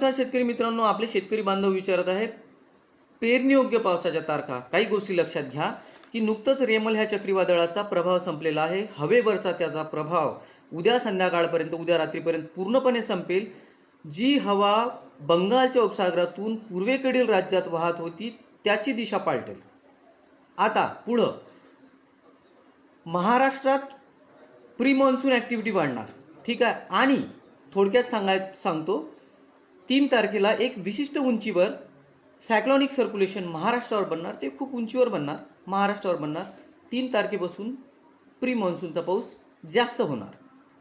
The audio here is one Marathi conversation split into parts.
नमस्कार शेतकरी मित्रांनो आपले शेतकरी बांधव विचारत आहे पेरणीयोग्य पावसाच्या तारखा. काही गोष्टी लक्षात घ्या की नुकतंच रेमल ह्या चक्रीवादळाचा प्रभाव संपलेला आहे. हवेवरचा त्याचा प्रभाव उद्या संध्याकाळपर्यंत उद्या रात्रीपर्यंत पूर्णपणे संपेल. जी हवा बंगालच्या उपसागरातून पूर्वेकडील राज्यात वाहत होती त्याची दिशा पालटेल. आता पुढं. महाराष्ट्रात प्री मॉन्सून ॲक्टिव्हिटी वाढणार. ठीक आहे? आणि थोडक्यात सांगाय सांगतो तीन तारखेला एक विशिष्ट उंचीवर सायक्लॉनिक सर्क्युलेशन महाराष्ट्रावर बनणार ते खूप उंचीवर बनणार महाराष्ट्रावर बनणार. तीन तारखेपासून प्री मान्सूनचा पाऊस जास्त होणार.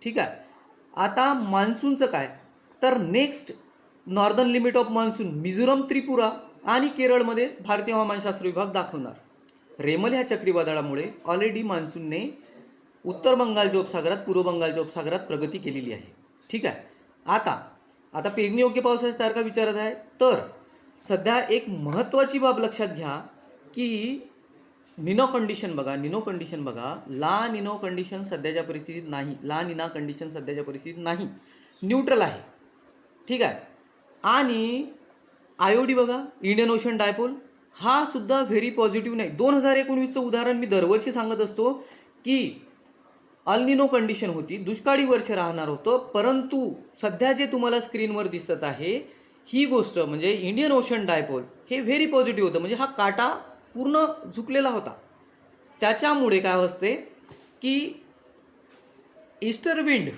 ठीक आहे? आता मान्सूनचं काय? तर next northern limit of monsoon Mizoram Tripura आणि केरळमध्ये भारतीय हवामानशास्त्र विभाग दाखवणार. रेमल ह्या चक्रीवादळामुळे ऑलरेडी मान्सूनने उत्तर बंगालच्या उपसागरात पूर्व बंगालच्या उपसागरात प्रगती केलेली आहे. ठीक आहे? आता आता पेरणीयोग्य पावसाची तारखा विचारत आहे? तर सध्या एक महत्त्वाची बाब लक्षात घ्या की निनो कंडिशन बघा निनो कंडिशन बघा. ला निनो कंडिशन सध्याच्या परिस्थितीत नाही. ला निना कंडिशन सध्याच्या परिस्थितीत नाही. न्यूट्रल आहे. ठीक आहे? आणि आय ओ डी बघा इंडियन ओशन डायपोल हा सुद्धा व्हेरी पॉझिटिव्ह नाही. दोन हजार एकोणवीसचं उदाहरण मी दरवर्षी सांगत असतो की अल्निनो कंडिशन होती. दुष्काळी वर्ष राहणार होतं. परंतु सध्या जे तुम्हाला स्क्रीनवर दिसत आहे ही गोष्ट म्हणजे इंडियन ओशन डायपोल हे व्हेरी पॉझिटिव्ह होतं. म्हणजे हा काटा पूर्ण झुकलेला होता. त्याच्यामुळे काय असते की ईस्टर विंड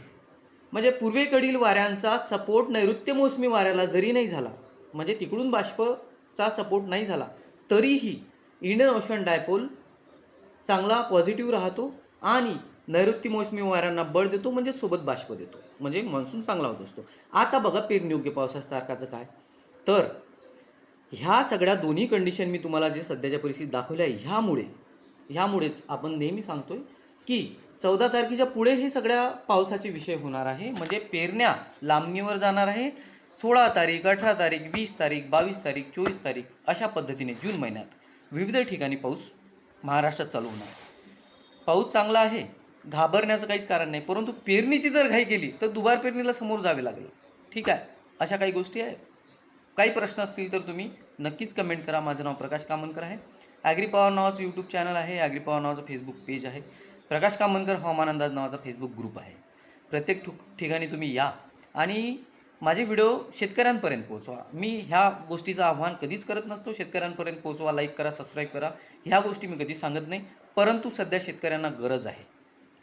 म्हणजे पूर्वेकडील वाऱ्यांचा सपोर्ट नैऋत्य मोसमी वाऱ्याला जरी नाही झाला म्हणजे तिकडून बाष्पचा सपोर्ट नाही झाला तरीही इंडियन ओशन डायपोल चांगला पॉझिटिव्ह राहतो. आणि नैऋत्य मोसमी वाऱ्यांना बळ देतो म्हणजे सोबत बाष्प देतो. म्हणजे मान्सून चांगला होत असतो. आता बघा पेरणीयोग्य पावसाच्या तारखाचं काय? तर ह्या सगळ्या दोन्ही कंडिशन मी तुम्हाला जे सध्याच्या परिस्थितीत दाखवल्या आहे ह्यामुळे ह्यामुळेच आपण नेहमी सांगतोय की चौदा तारखेच्या पुढे हे सगळ्या पावसाचे विषय होणार आहे. म्हणजे पेरण्या लांबणीवर जाणार आहे. सोळा तारीख अठरा तारीख वीस तारीख बावीस तारीख चोवीस तारीख अशा पद्धतीने जून महिन्यात विविध ठिकाणी पाऊस महाराष्ट्रात चालू होणार. पाऊस चांगला आहे. घाबरण्याचं काहीच कारण नाही. परंतु पेरणीची जर घाई केली तर दुबार पेरणीला समोर जावे लागेल. ठीक आहे? अशा काही गोष्टी आहेत. काही प्रश्न असतील तर तुम्ही नक्कीच कमेंट करा. माझं नाव प्रकाश कामनकर आहे. ॲग्री पॉवर नावाचं यूट्यूब चॅनल आहे. ॲग्री पॉवर नावाचं फेसबुक पेज आहे. प्रकाश कामनकर हवामान अंदाज नावाचा फेसबुक ग्रुप आहे. प्रत्येक ठिक ठिकाणी तुम्ही या. आणि माझे व्हिडिओ शेतकऱ्यांपर्यंत पोहोचवा. मी ह्या गोष्टीचं आव्हान कधीच करत नसतो. शेतकऱ्यांपर्यंत पोहोचवा लाईक करा सबस्क्राईब करा. ह्या गोष्टी मी कधी सांगत नाही. परंतु सध्या शेतकऱ्यांना गरज आहे.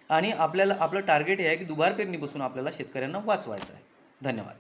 आणि आपल्याला आपलं टार्गेट हे आहे की दुबार पेरणीपासून आपल्याला शेतकऱ्यांना वाचवायचं आहे. धन्यवाद.